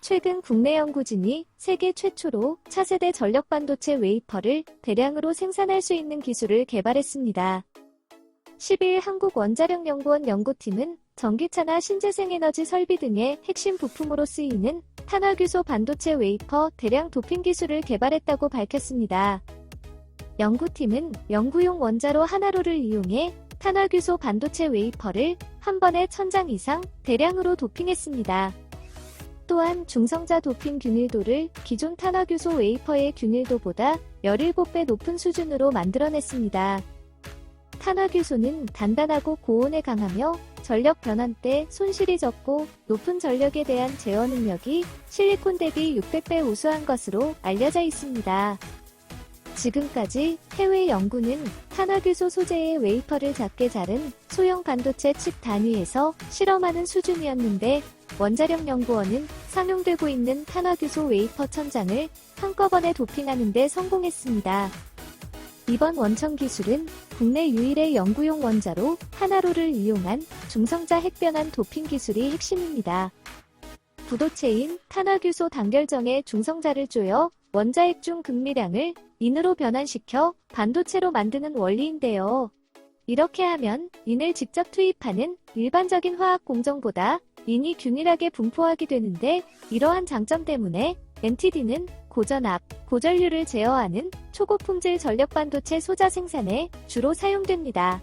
최근 국내 연구진이 세계 최초로 차세대 전력 반도체 웨이퍼를 대량으로 생산할 수 있는 기술을 개발했습니다. 10일 한국원자력연구원 연구팀은 전기차나 신재생에너지 설비 등의 핵심 부품으로 쓰이는 탄화규소 반도체 웨이퍼 대량 도핑 기술을 개발했다고 밝혔습니다. 연구팀은 연구용 원자로 하나로를 이용해 탄화규소 반도체 웨이퍼를 한 번에 천장 이상 대량으로 도핑했습니다. 또한 중성자 도핑 균일도를 기존 탄화규소 웨이퍼의 균일도보다 17배 높은 수준으로 만들어냈습니다. 탄화규소는 단단하고 고온에 강하며 전력 변환 때 손실이 적고 높은 전력에 대한 제어 능력이 실리콘 대비 600배 우수한 것으로 알려져 있습니다. 지금까지 해외 연구는 탄화규소 소재의 웨이퍼를 작게 자른 소형 반도체 칩 단위에서 실험하는 수준이었는데 원자력 연구원은 상용되고 있는 탄화규소 웨이퍼 천장을 한꺼번에 도핑하는 데 성공했습니다. 이번 원천 기술은 국내 유일의 연구용 원자로 하나로를 이용한 중성자 핵변환 도핑 기술이 핵심입니다. 부도체인 탄화규소 단결정에 중성자를 쪼여 원자핵 중 극미량을 인으로 변환시켜 반도체로 만드는 원리인데요. 이렇게 하면 인을 직접 투입하는 일반적인 화학 공정보다 인이 균일하게 분포하게 되는데 이러한 장점 때문에 NTD는 고전압, 고전류를 제어하는 초고품질 전력 반도체 소자 생산에 주로 사용됩니다.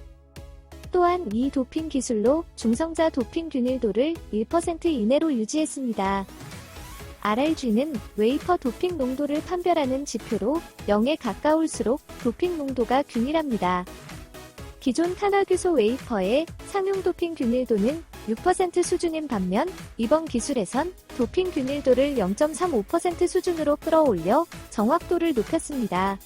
또한 이 도핑 기술로 중성자 도핑 균일도를 1% 이내로 유지했습니다. RRG는 웨이퍼 도핑 농도를 판별하는 지표로 0에 가까울수록 도핑 농도가 균일합니다. 기존 탄화규소 웨이퍼의 상용 도핑 균일도는 6% 수준인 반면 이번 기술에선 도핑 균일도를 0.35% 수준으로 끌어올려 정확도를 높였습니다.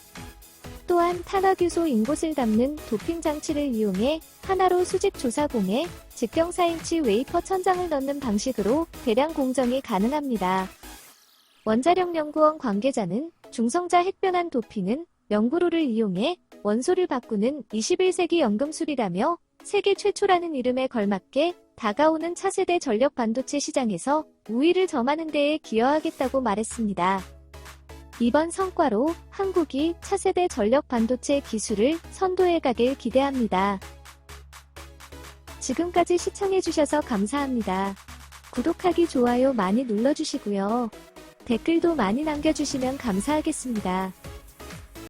또한 탄화규소 인곳을 담는 도핑 장치를 이용해 하나로 수직 조사 공에 직경 4인치 웨이퍼 천장을 넣는 방식으로 대량 공정이 가능합니다. 원자력연구원 관계자는 중성자 핵변환 도핑은 연구로를 이용해 원소를 바꾸는 21세기 연금술이라며 세계 최초라는 이름에 걸맞게 다가오는 차세대 전력 반도체 시장에서 우위를 점하는 데에 기여하겠다고 말했습니다. 이번 성과로 한국이 차세대 전력 반도체 기술을 선도해 가길 기대합니다. 지금까지 시청해주셔서 감사합니다. 구독하기, 좋아요 많이 눌러주시고요. 댓글도 많이 남겨주시면 감사하겠습니다.